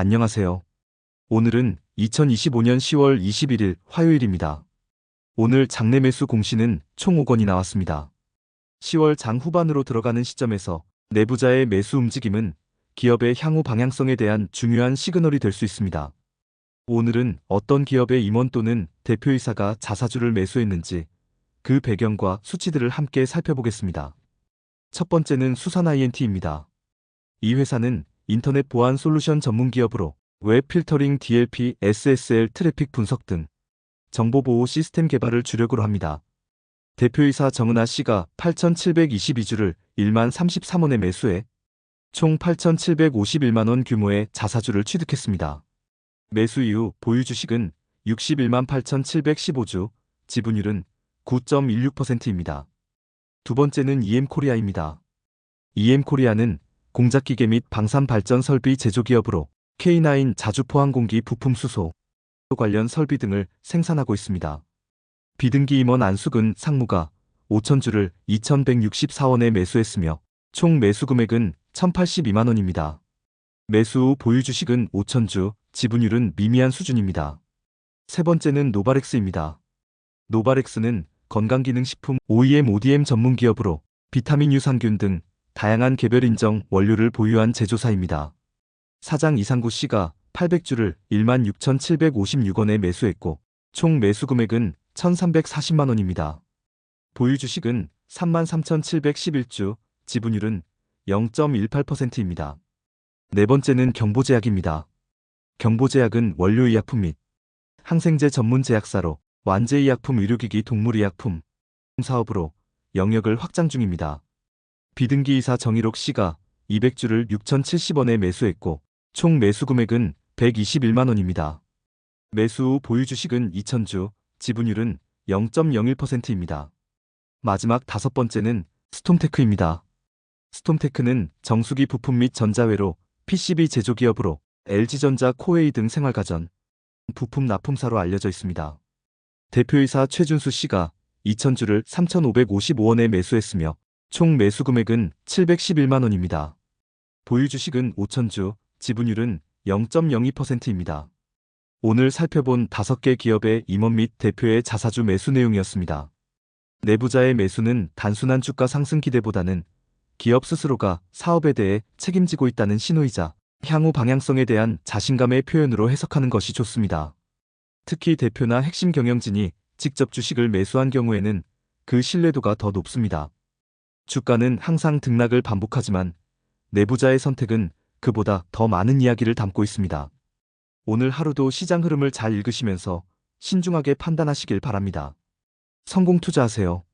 안녕하세요. 오늘은 2025년 10월 21일 화요일입니다. 오늘 장내 매수 공시는 총 5건이 나왔습니다. 10월 장 후반으로 들어가는 시점에서 내부자의 매수 움직임은 기업의 향후 방향성에 대한 중요한 시그널이 될 수 있습니다. 오늘은 어떤 기업의 임원 또는 대표이사가 자사주를 매수했는지 그 배경과 수치들을 함께 살펴보겠습니다. 첫 번째는 수산 INT입니다. 이 회사는 인터넷 보안 솔루션 전문 기업으로 웹 필터링 DLP, SSL 트래픽 분석 등 정보 보호 시스템 개발을 주력으로 합니다. 대표이사 정은아 씨가 8,722주를 1만 33원에 매수해 총 8,751만 원 규모의 자사주를 취득했습니다. 매수 이후 보유 주식은 61만 8,715주, 지분율은 9.16%입니다. 두 번째는 EM코리아입니다. EM코리아는 공작기계 및 방산 발전 설비 제조기업으로 K9 자주포항공기 부품 수소 관련 설비 등을 생산하고 있습니다. 비등기 임원 안숙은 상무가 5천주를 2,164원에 매수했으며 총 매수 금액은 1,082만 원입니다. 매수 후 보유 주식은 5천주, 지분율은 미미한 수준입니다. 세 번째는 노바렉스입니다. 노바렉스는 건강기능식품 OEM, ODM 전문 기업으로 비타민 유산균 등 다양한 개별 인정 원료를 보유한 제조사입니다. 사장 이상구 씨가 800주를 16,756원에 매수했고 총 매수 금액은 1,340만 원입니다. 보유 주식은 33,711주, 지분율은 0.18%입니다. 네 번째는 경보제약입니다. 경보제약은 원료의약품 및 항생제 전문 제약사로 완제의약품 의료기기 동물의약품 사업으로 영역을 확장 중입니다. 비등기이사 정일옥 씨가 200주를 6,070원에 매수했고 총 매수 금액은 121만 원입니다. 매수 후 보유 주식은 2,000주, 지분율은 0.01%입니다. 마지막 다섯 번째는 스톰테크입니다. 스톰테크는 정수기 부품 및 전자회로 PCB 제조기업으로 LG전자 코웨이 등 생활가전 부품 납품사로 알려져 있습니다. 대표이사 최준수 씨가 2,000주를 3,555원에 매수했으며 총 매수 금액은 711만 원입니다. 보유 주식은 5,000주, 지분율은 0.02%입니다. 오늘 살펴본 5개 기업의 임원 및 대표의 자사주 매수 내용이었습니다. 내부자의 매수는 단순한 주가 상승 기대보다는 기업 스스로가 사업에 대해 책임지고 있다는 신호이자 향후 방향성에 대한 자신감의 표현으로 해석하는 것이 좋습니다. 특히 대표나 핵심 경영진이 직접 주식을 매수한 경우에는 그 신뢰도가 더 높습니다. 주가는 항상 등락을 반복하지만 내부자의 선택은 그보다 더 많은 이야기를 담고 있습니다. 오늘 하루도 시장 흐름을 잘 읽으시면서 신중하게 판단하시길 바랍니다. 성공 투자하세요.